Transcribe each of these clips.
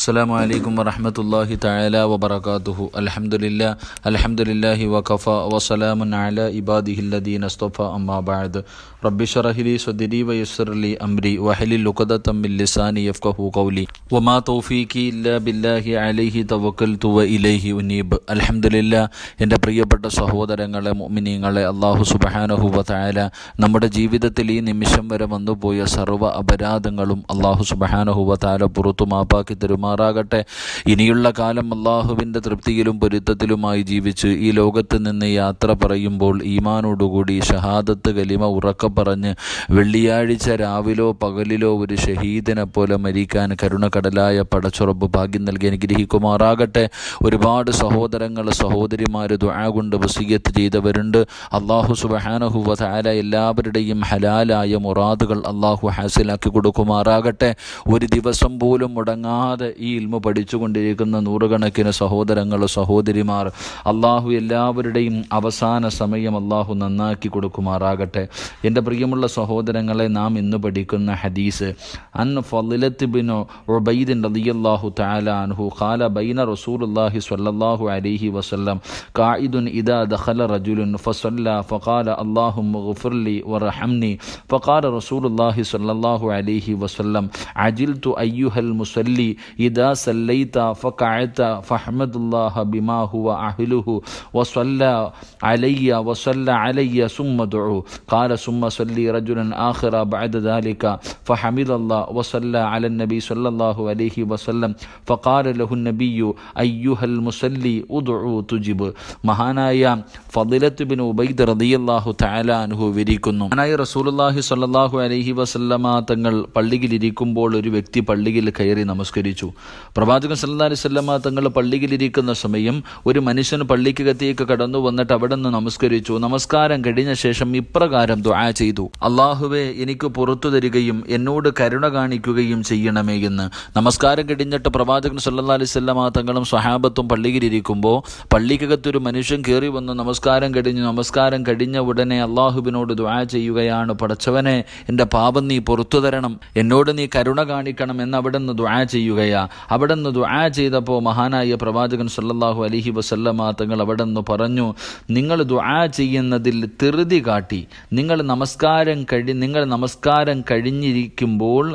അസ്സാം വലൈക്കും വറഹമത്തല്ലാഹി തല വബർക്കാത്തുഹു അലഹമുല്ല അലഹമുല്ലാഹി വഖഫ വസലാമുൻ അല ഇബാദിഹില്ലദീൻ അസ്തഫ അമ്മാബാദ് റബ്ബി ഷറഹിലി സദിരി വയസ്സർലി അംരി വഹലി ലുഖദ തമ്മിൽ ലിസാനി യഫ്കഹു കൗലി വമാ തൗഫീഖി ഇല്ല ബില്ലാഹി അലൈഹി തവക്കൽ തുവ ഇലൈഹി ഉനീബ്. അലഹമുല്ല എന്റെ പ്രിയപ്പെട്ട സഹോദരങ്ങളെ മുഅ്മിനീങ്ങളെ അള്ളാഹു സുബഹാനഹു വതആല നമ്മുടെ ജീവിതത്തിൽ ഈ നിമിഷം വരെ വന്നുപോയ സർവ അപരാധങ്ങളും അള്ളാഹു സുബഹാനഹു വതആല പുറത്തു മാപ്പാക്കി തരുമാ തരുമാറാകട്ടെ ഇനിയുള്ള കാലം അള്ളാഹുവിന്റെ തൃപ്തിയിലും പൊരുത്തത്തിലുമായി ജീവിച്ച് ഈ ലോകത്ത് നിന്ന് യാത്ര പറയുമ്പോൾ ഈമാനോടുകൂടി ഷഹാദത്ത് കലിമ ഉറക്ക പറഞ്ഞ് വെള്ളിയാഴ്ച രാവിലോ പകലിലോ ഒരു ഷഹീദിനെ പോലെ മരിക്കാൻ കരുണക്കടലായ പടച്ചുറപ്പ് ഭാഗ്യം നൽകി അനുഗ്രഹിക്കുമാറാകട്ടെ. ഒരുപാട് സഹോദരങ്ങൾ സഹോദരിമാർ ദുആ കൊണ്ട് വസീയത്ത് ചെയ്തവരുണ്ട്. അള്ളാഹു സുബഹാനഹു വധാല എല്ലാവരുടെയും ഹലാലായ മുറാദുകൾ അള്ളാഹു ഹാസിലാക്കി കൊടുക്കുമാറാകട്ടെ. ഒരു ദിവസം പോലും മുടങ്ങാതെ ഈ ഇൽമ പഠിച്ചുകൊണ്ടിരിക്കുന്ന നൂറുകണക്കിന് സഹോദരങ്ങൾ സഹോദരിമാർ അള്ളാഹു എല്ലാവരുടെയും അവസാന സമയം അള്ളാഹു നന്നാക്കി കൊടുക്കുമാറാകട്ടെ. എന്റെ പ്രിയമുള്ള സഹോദരങ്ങളെ നാം ഇന്ന് പഠിക്കുന്ന ഹദീസ് അൻ ഫലിലത്ത് ബിൻ റലിയല്ലാഹു താലാൻഹു ഖാല ബൈന റസൂലുല്ലാഹി സ്വല്ലല്ലാഹു അലൈഹി വസല്ലം കായിദുൻ ഇദാ ദഖല റജുലുൻ ഫസല്ല ഫഖാല അള്ളാഹു മുഗ്ഫിർലി വറഹംനി ഫഖാല റസൂലുല്ലാഹി സ്വല്ലല്ലാഹു അലൈഹി വസല്ലം അജിൽതു അയ്യുഹൽ മുസല്ലി عجلت أيها المصلي إذا صليت فقعدت فاحمد الله بما هو أهله وصلى علي وصلى علي ثم دعو قال ثم صلي رجلا آخر بعد ذلك فحمد الله وصلى على النبي صلى الله عليه وسلم فقال له النبي أيها المصلي ادعو تجب മഹാനായ ഫദിലത്ത് ബിൻ ഉബൈദ് റളിയല്ലാഹു തആല അൻഹു വിരിക്കുന്നു മഹാനായ റസൂലുള്ളാഹി സ്വല്ലല്ലാഹു അലൈഹി വസല്ലമ തങ്ങൾ പള്ളിയിൽ ഇരിക്കുമ്പോൾ ഒരു വ്യക്തി പള്ളിയിൽ കയറി നമസ്കരിച്ചു പ്രവാചകൻ സല്ലാ അലൈഹി വസല്ലമ തങ്ങൾ പള്ളിയിലിരിക്കുന്ന സമയം ഒരു മനുഷ്യൻ പള്ളിക്കകത്തേക്ക് കടന്നു വന്നിട്ട് അവിടെ നിന്ന് നമസ്കരിച്ചു. നമസ്കാരം കഴിഞ്ഞ ശേഷം ഇപ്രകാരം ദുആ ചെയ്തു. അള്ളാഹുവെ എനിക്ക് പുറത്തു തരികയും എന്നോട് കരുണ കാണിക്കുകയും ചെയ്യണമേ എന്ന്. നമസ്കാരം കഴിഞ്ഞിട്ട് പ്രവാചകൻ സല്ലല്ലാഹു അലൈഹി വസല്ലമ തങ്ങളും സ്വഹാബത്തും പള്ളിയിലിരിക്കുമ്പോൾ പള്ളിക്കകത്തൊരു മനുഷ്യൻ കയറി വന്ന് നമസ്കാരം കഴിഞ്ഞു നമസ്കാരം കഴിഞ്ഞ ഉടനെ അള്ളാഹുവിനോട് ദുആ ചെയ്യുകയാണ്. പടച്ചവനെ എന്റെ പാപം നീ പുറത്തു തരണം. എന്നോട് നീ കരുണ കാണിക്കണം എന്ന് അവിടെ നിന്ന് ദുആ ചെയ്യുകയാ. അവിടെ നിന്ന് ദുആ ചെയ്തപ്പോൾ മഹാനായ പ്രവാചകൻ സല്ലല്ലാഹു അലൈഹി വസല്ലമ തങ്ങൾ അവിടെ നിന്ന് പറഞ്ഞു നിങ്ങൾ ദുആ ചെയ്യുന്നതിൽ തെറുതി കാട്ടി. നിങ്ങൾ നമസ്കാരം കഴി നിങ്ങൾ നമസ്കാരം കഴിഞ്ഞിരിക്കുമ്പോൾ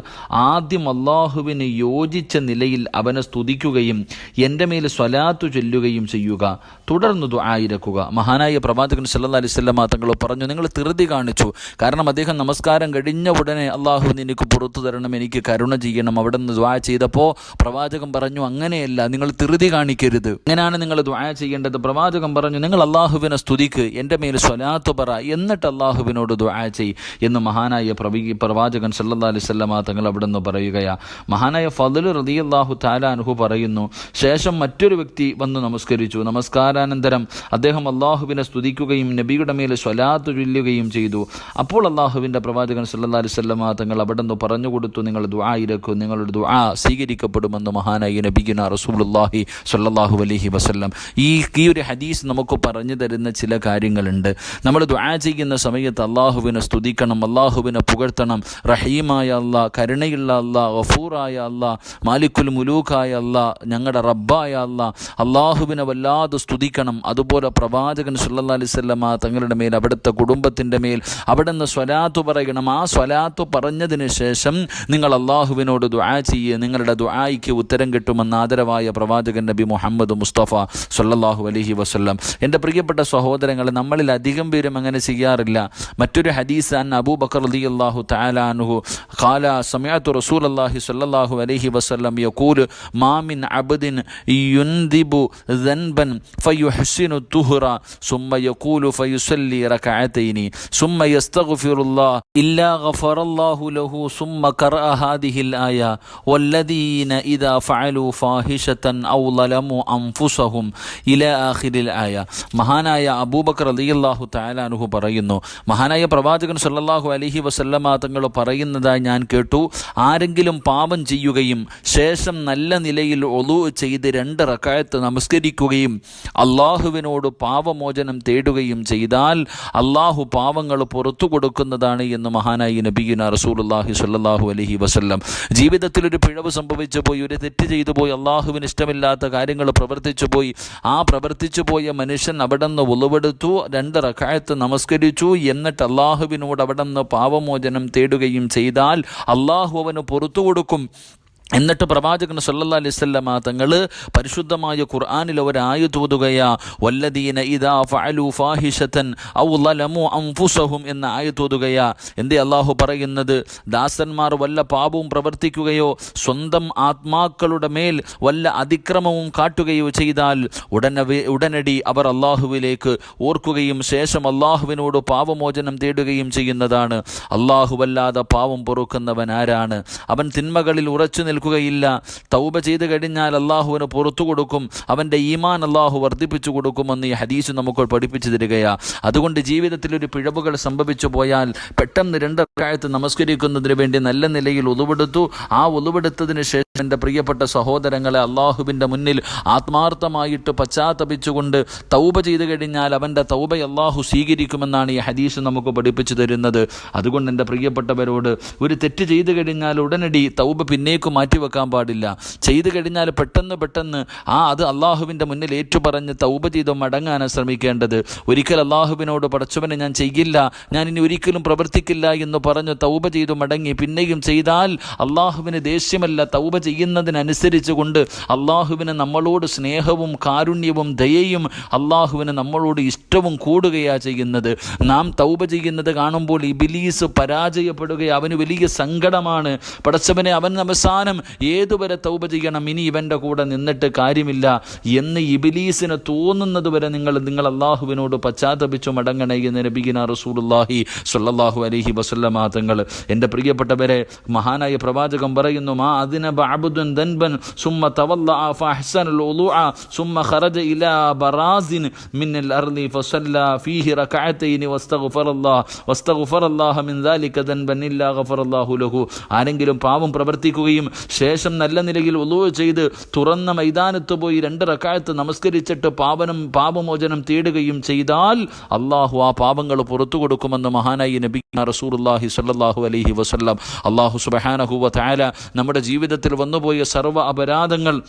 ആദ്യം അള്ളാഹുവിന് യോജിച്ച നിലയിൽ അവനെ സ്തുതിക്കുകയും എന്റെ മേൽ സ്വലാത്തു ചൊല്ലുകയും ചെയ്യുക. തുടർന്ന് ദുആയിരക്കുക മഹാനായ പ്രവാചകൻ അലൈഹി വസല്ലമ തങ്ങൾ പറഞ്ഞു നിങ്ങൾ തെറുതി കാണിച്ചു. കാരണം അദ്ദേഹം നമസ്കാരം കഴിഞ്ഞ ഉടനെ അള്ളാഹു എനിക്ക് പുറത്തു തരണം എനിക്ക് കരുണ ചെയ്യണം. അവിടെ നിന്ന് ദ്വാ ചെയ്തപ്പോൾ പ്രവാചകൻ പറഞ്ഞു അങ്ങനെയല്ല നിങ്ങൾ തിരുതി കാണിക്കരുത്. എങ്ങനെയാണ് നിങ്ങൾ ദ്വാ ചെയ്യേണ്ടത്? പ്രവാചകൻ പറഞ്ഞു നിങ്ങൾ അള്ളാഹുവിനെ സ്തുതിക്ക് എന്റെ മേൽ സ്വലാത്ത് പറ എന്നിട്ട് അള്ളാഹുവിനോട് ദ്വാ ചെയ് എന്ന് മഹാനായ പ്രവി പ്രവാചകൻ സല്ലാ അലൈഹി വസല്ലമ തങ്ങൾ അവിടെ നിന്ന് പറയുകയാ. മഹാനായ ഫതുൽ റളിയല്ലാഹു തആല അൻഹു പറയുന്നു ശേഷം മറ്റൊരു വ്യക്തി വന്ന് നമസ്കരിച്ചു. നമസ്കാരാനന്തരം അദ്ദേഹം അള്ളാഹുവിനെ സ്തുതിക്കുകയും നബിയുടെ മേൽ സ്വലാത്ത് ചൊല്ലുകയും ചെയ്തു. അപ്പോൾ അള്ളാഹുവിന്റെ പ്രവാചകൻ സല്ലാ അലൈഹി വസല്ലമ തങ്ങൾ അവിടെ നിന്ന് പറഞ്ഞു കൊടുത്തു നിങ്ങൾ ദ്വായിരക്കും നിങ്ങളുടെ ദ്വാ ദുആ സ്വീകരിക്കപ്പെടുമെന്ന് മഹാനായി നബിഗുന റസൂലുള്ളാഹി സ്വല്ലല്ലാഹു അലഹി വസല്ലം. ഈ ഈ ഒരു ഹദീസ് നമുക്ക് പറഞ്ഞു തരുന്ന ചില കാര്യങ്ങളുണ്ട്. നമ്മൾ ദുആ ചെയ്യുന്ന സമയത്ത് അള്ളാഹുവിനെ സ്തുതിക്കണം അള്ളാഹുവിനെ പുകഴ്ത്തണം. റഹീമായ അല്ല കരുണയുള്ള അല്ല ഗഫൂറായ അല്ല മാലിക്കുൽ മുലൂഖായ അല്ല ഞങ്ങളുടെ റബ്ബായ അല്ല അള്ളാഹുവിനെ വല്ലാതെ സ്തുതിക്കണം. അതുപോലെ പ്രവാചകൻ സുല്ലാ അലൈഹി വസല്ലമ തങ്ങളുടെ മേൽ അവിടുത്തെ കുടുംബത്തിന്റെ മേൽ അവിടെ നിന്ന് സ്വലാത്തു പറയണം. ആ സ്വലാത്തു പറഞ്ഞതിന് ശേഷം നിങ്ങൾ അള്ളാഹുവിനോട് ദുആ ചെയ്യുക നിങ്ങളുടെ ദുആയ്ക്ക് ഉത്തരം കിട്ടുമെന്ന് ആദരവായ പ്രവാചകൻ നബി മുഹമ്മദ് മുസ്തഫ സല്ലല്ലാഹു അലൈഹി വസല്ലം എൻ്റെ പ്രിയപ്പെട്ട സഹോദരങ്ങളെ നമ്മളിൽ അധികം പേരും അങ്ങനെ ചെയ്യാറില്ല മറ്റൊരു ഹദീസ് അൻ അബൂബക്കർ റളിയല്ലാഹു തആല അൻഹു ഖാല സമയത്തു റസൂലല്ലാഹി സ്വല്ലല്ലാഹു അലൈഹി വസല്ലം യഖൂൽ മാ മിൻ അബ്ദിൻ യുൻദിബു ذنبا فيحسن الطهر ثم يقول فيصلي ركعتين ثم يستغفر الله إلا غفر الله له ثم قرأ هذه الآية والذين إذا ഇദാ ഫഅലു ഫാഹിഷത്തൻ ഔ ലലമു അംഫുസഹും ഇല ആഖിരിൽ ആയ മഹാനായ അബൂബക്കർ അലിയല്ലാഹു താലാനുഹു പറയുന്നു മഹാനായ പ്രവാചകൻ സല്ലാഹു അലഹി വസല്ലമ തങ്ങൾ പറയുന്നതായി ഞാൻ കേട്ടു. ആരെങ്കിലും പാപം ചെയ്യുകയും ശേഷം നല്ല നിലയിൽ ഒലു ചെയ്ത് രണ്ട് റക്കായത്ത് നമസ്കരിക്കുകയും അള്ളാഹുവിനോട് പാപമോചനം തേടുകയും ചെയ്താൽ അള്ളാഹു പാവങ്ങൾ പുറത്തു കൊടുക്കുന്നതാണ് എന്ന് മഹാനായി നബീന റസൂലുല്ലാഹി സല്ലാഹു അലഹി വസല്ലം. ജീവിതത്തിൽ ഒരു പിഴവ് സംഭവിച്ചു പോയി ഒരു തെറ്റ് ചെയ്തു പോയി അള്ളാഹുവിന് ഇഷ്ടമില്ലാത്ത കാര്യങ്ങൾ പ്രവർത്തിച്ചു പോയി. ആ പ്രവർത്തിച്ചു പോയ മനുഷ്യൻ അവിടെ നിന്ന് ഉളവെടുത്തു രണ്ട് റക്കായത്ത് നമസ്കരിച്ചു. എന്നിട്ട് അള്ളാഹുവിനോട് അവിടെ നിന്ന് പാവമോചനം തേടുകയും ചെയ്താൽ അള്ളാഹു അവന് പുറത്തു കൊടുക്കും. എന്നിട്ട് പ്രവാചകൻ സല്ലല്ലാഹു അലൈഹി വസല്ലമ തങ്ങൾ പരിശുദ്ധമായ ഖുർആാനിൽ ഒരായ തോതുകയാ വല്ലദീന ഇദാ ഫഅലു ഫാഹിഷത്തൻ ഔ ലലമു അൻഫുസഹും എന്ന എന്തേ അള്ളാഹു പറയുന്നത്? ദാസന്മാർ വല്ല പാപവും പ്രവർത്തിക്കുകയോ സ്വന്തം ആത്മാക്കളുടെ മേൽ വല്ല അതിക്രമവും കാട്ടുകയോ ചെയ്താൽ ഉടനവേ ഉടനടി അവർ അള്ളാഹുവിലേക്ക് ഓർക്കുകയും ശേഷം അള്ളാഹുവിനോട് പാപമോചനം തേടുകയും ചെയ്യുന്നതാണ്. അള്ളാഹുവല്ലാതെ പാവം പൊറുക്കുന്നവൻ ആരാണ്? അവൻ തിന്മകളിൽ ഉറച്ചു നിൽക്കുകയില്ല തൗബ ചെയ്ത് കഴിഞ്ഞാൽ അള്ളാഹുവിന് പുറത്തു കൊടുക്കും. അവന്റെ ഈമാൻ അള്ളാഹു വർദ്ധിപ്പിച്ചു കൊടുക്കുമെന്ന് ഈ ഹദീസ് നമുക്ക് പഠിപ്പിച്ചു തരികയാണ് അതുകൊണ്ട് ജീവിതത്തിൽ ഒരു പിഴവുകൾ സംഭവിച്ചു പോയാൽ പെട്ടെന്ന് രണ്ടക്കാലത്ത് നമസ്കരിക്കുന്നതിന് വേണ്ടി നല്ല നിലയിൽ ഉതുവെടുത്തു ആ ഉതുവെടുത്തതിന് ശേഷം എന്റെ പ്രിയപ്പെട്ട സഹോദരങ്ങളെ അള്ളാഹുവിന്റെ മുന്നിൽ ആത്മാർത്ഥമായിട്ട് പശ്ചാത്തപിച്ചുകൊണ്ട് തൗബ ചെയ്ത് കഴിഞ്ഞാൽ അവന്റെ തൗബ അള്ളാഹു സ്വീകരിക്കുമെന്നാണ് ഈ ഹദീസ് നമുക്ക് പഠിപ്പിച്ചു തരുന്നത്. അതുകൊണ്ട് എന്റെ പ്രിയപ്പെട്ടവരോട് ഒരു തെറ്റ് ചെയ്തു കഴിഞ്ഞാൽ ഉടനടി തൗബ പിന്നേക്ക് മാറ്റിവെക്കാൻ പാടില്ല. ചെയ്തു കഴിഞ്ഞാൽ പെട്ടെന്ന് പെട്ടെന്ന് ആ അത് അള്ളാഹുവിന്റെ മുന്നിൽ ഏറ്റുപറഞ്ഞ് തൗബ ചെയ്ത് മടങ്ങാനാണ് ശ്രമിക്കേണ്ടത്. ഒരിക്കൽ അള്ളാഹുവിനോട് പടച്ചവനെ ഞാൻ ചെയ്യില്ല ഞാൻ ഇനി ഒരിക്കലും പ്രവർത്തിക്കില്ല എന്ന് പറഞ്ഞ് തൗബ ചെയ്തു മടങ്ങി പിന്നെയും ചെയ്താൽ അള്ളാഹുവിന് ദേഷ്യമല്ല. തൗബ ചെയ്യുന്നതിനനുസരിച്ച് കൊണ്ട് അള്ളാഹുവിന് നമ്മളോട് സ്നേഹവും കാരുണ്യവും ദയയും അള്ളാഹുവിന് നമ്മളോട് ഇഷ്ടവും കൂടുകയാണ് ചെയ്യുന്നത്. നാം തൗബ ചെയ്യുന്നത് കാണുമ്പോൾ ഈ ബിലീസ് പരാജയപ്പെടുകയും അവന് വലിയ സങ്കടമാണ്. പടച്ചവനെ അവൻ അവസാനം ഏതുവരെ തൗബ ചെയ്യണം ഇനി ഇവന്റെ കൂടെ നിന്നിട്ട് കാര്യമില്ല എന്ന് ഇബിലീസിന് തോന്നുന്നത് വരെ നിങ്ങൾ നിങ്ങൾ അള്ളാഹുവിനോട് പശ്ചാത്തപിച്ചു മടങ്ങണേ എന്ന് നബിഗിന റസൂലുല്ലാഹി സ്വല്ലല്ലാഹു അലഹി വസല്ലമ എന്റെ പ്രിയപ്പെട്ടവരെ മഹാനായ പ്രവാചകം പറയുന്നു മാ അതിന ബഅബ്ദുൻ ദൻബൻ സുമ്മ തവല്ല വുളുഅ സുമ്മ ഖറജ ഇലാ ബറാസിൻ മിനൽ അർദി ഫസല്ല ഫീഹി റകഅതൈനി വസ്തഗ്ഫറല്ലാഹ് വസ്തഗ്ഫറല്ലാഹ മിൻ ദാലിക ദൻബൻ ഇല്ലാ ഗഫറല്ലാഹു ലഹു. ആരെങ്കിലും പാവം പ്രവർത്തിക്കുകയും ശേഷം നല്ല നിലയിൽ ഒലു ചെയ്ത് തുറന്ന മൈതാനത്ത് പോയി രണ്ട് റക്കായത്ത് നമസ്കരിച്ചിട്ട് പാപനം പാപമോചനം തേടുകയും ചെയ്താൽ അള്ളാഹു ആ പാപങ്ങൾ പുറത്തു കൊടുക്കുമെന്ന് മഹാനായി നബി റസൂലുള്ളാഹി സല്ലാഹു അലഹി വസല്ലം. അള്ളാഹു സുബ്ഹാനഹു താല നമ്മുടെ ജീവിതത്തിൽ വന്നുപോയ സർവ അപരാധങ്ങൾ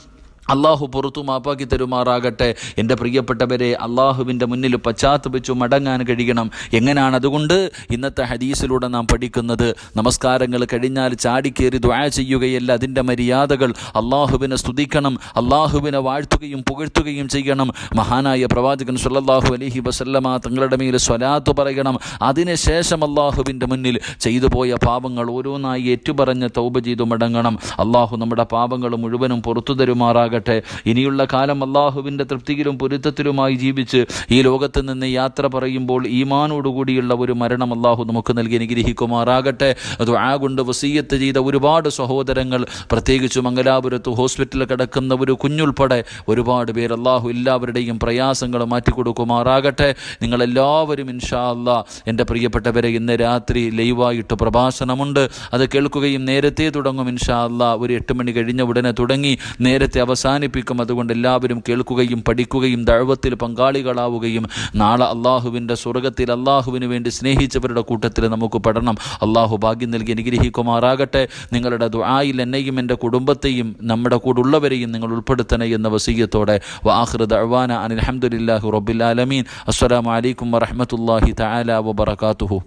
അള്ളാഹു പുറത്തു മാപ്പാക്കി തരുമാറാകട്ടെ. എന്റെ പ്രിയപ്പെട്ടവരെ അള്ളാഹുവിന്റെ മുന്നിൽ പശ്ചാത്തപിച്ചു മടങ്ങാൻ കഴിയണം. എങ്ങനെയാണ് അതുകൊണ്ട്? ഇന്നത്തെ ഹദീസിലൂടെ നാം പഠിക്കുന്നത് നമസ്കാരങ്ങൾ കഴിഞ്ഞാൽ ചാടിക്കേറി ദ്വാ ചെയ്യുകയല്ല. അതിന്റെ മര്യാദകൾ അള്ളാഹുവിനെ സ്തുതിക്കണം അള്ളാഹുവിനെ വാഴ്ത്തുകയും പുകഴ്ത്തുകയും ചെയ്യണം. മഹാനായ പ്രവാചകൻ സുല്ലാഹു അലഹി വസല്ലമ തങ്ങളുടെ മേൽ സ്വലാത്ത് പറയണം. അതിനുശേഷം അള്ളാഹുവിന്റെ മുന്നിൽ ചെയ്തു പോയ പാപങ്ങൾ ഓരോന്നായി ഏറ്റുപറഞ്ഞ് തൗബ ചെയ്തു മടങ്ങണം. അള്ളാഹു നമ്മുടെ പാപങ്ങൾ മുഴുവനും പുറത്തു തരുമാറാകട്ടെ. ഇനിയുള്ള കാലം അള്ളാഹുവിന്റെ തൃപ്തിയിലും പൊരുത്തത്തിലുമായി ജീവിച്ച് ഈ ലോകത്ത് നിന്ന് യാത്ര പറയുമ്പോൾ ഈമാനോടുകൂടിയുള്ള ഒരു മരണം അള്ളാഹു നമുക്ക് നൽകി അനുഗ്രഹിക്കുമാറാകട്ടെ. അത് ആ കൊണ്ട് വസീയത്ത് ചെയ്ത ഒരുപാട് സഹോദരങ്ങൾ പ്രത്യേകിച്ച് മംഗലാപുരത്ത് ഹോസ്പിറ്റലിൽ കിടക്കുന്ന ഒരു കുഞ്ഞുൾപ്പെടെ ഒരുപാട് പേർ അള്ളാഹു എല്ലാവരുടെയും പ്രയാസങ്ങൾ മാറ്റിക്കൊടുക്കുമാറാകട്ടെ. നിങ്ങളെല്ലാവരും ഇൻഷാ അല്ലാ എന്റെ പ്രിയപ്പെട്ടവരെ ഇന്ന് രാത്രി ലൈവായിട്ട് പ്രഭാഷണമുണ്ട്. അത് കേൾക്കുകയും നേരത്തെ തുടങ്ങും ഇൻഷാ അല്ലാ ഒരു എട്ട് മണി കഴിഞ്ഞ ഉടനെ തുടങ്ങി നേരത്തെ അവസാനിപ്പിക്കും. അതുകൊണ്ട് എല്ലാവരും കേൾക്കുകയും പഠിക്കുകയും ദഴവത്തിൽ പങ്കാളികളാവുകയും നാളെ അള്ളാഹുവിന്റെ സ്വർഗത്തിൽ അള്ളാഹുവിന് വേണ്ടി സ്നേഹിച്ചവരുടെ കൂട്ടത്തിൽ നമുക്ക് പഠനം. അള്ളാഹു ഭാഗ്യം നൽകി അനുഗ്രഹിക്കുമാറാകട്ടെ. നിങ്ങളുടെ ദുആയിൽ എന്നെയും എന്റെ കുടുംബത്തെയും നമ്മുടെ കൂടെ കൂടുള്ളവരെയും നിങ്ങൾ ഉൾപ്പെടുത്തണേ എന്ന വസീയത്തോടെ. വാഹൃദ് അഴ്വാന അനിൽ അഹമ്മദില്ലാഹു റബ്ബിൽ ആലമീൻ. അസ്സലാമു അലൈക്കും വറഹ്മത്തുള്ളാഹി തആല വബറകാതുഹു.